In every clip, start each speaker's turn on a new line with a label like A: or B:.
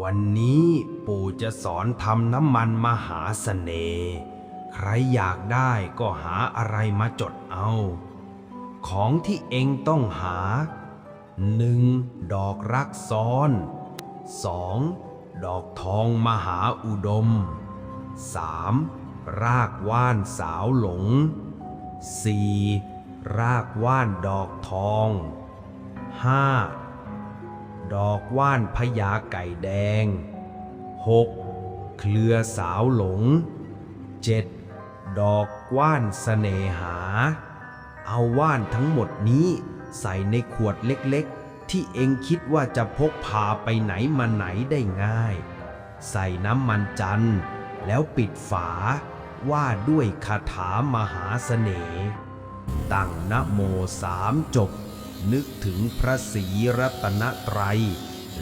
A: วันนี้ปู่จะสอนทำน้ำมันมหาเสน่ห์ ใครอยากได้ก็หาอะไรมาจดเอา ของที่เองต้องหา 1. ดอกรักซ้อน 2. ดอกทองมหาอุดม 3. รากว่านสาวหลง 4. รากว่านดอกทอง 5. ดอกว่านพญาไก่แดง 6. เครือสาวหลง 7. ดอกว่านเสน่หา เอาว่านทั้งหมดนี้ใส่ในขวดเล็กๆ ที่เองคิดว่าจะพกพาไปไหนมาไหนได้ง่าย ใส่น้ำมันจันทร์แล้วปิดฝาว่าด้วยคาถามหาเสน่ห์ตั้งนโมสามจบ นึกถึงพระศรีรัตนตรัย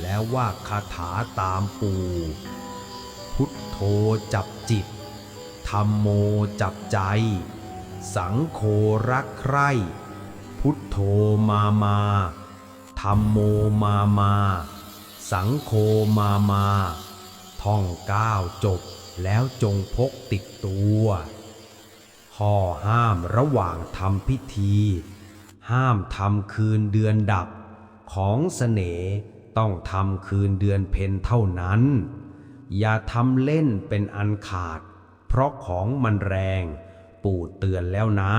A: แล้วว่าคาถาตามปู่ พุทโธจับจิตธรรมโมจับใจ สังโฆรักใคร่ พุทโธมามาธรรมโมมามา สังโฆมามา ท่องก้าวจบแล้วจงพกติดตัว ข้อห้ามระหว่างทำพิธี ห้ามทำคืนเดือนดับ ของเสน่ห์ต้องทำคืนเดือนเพนเท่านั้น อย่าทำเล่นเป็นอันขาด เพราะของมันแรง ปู่เตือนแล้วนะ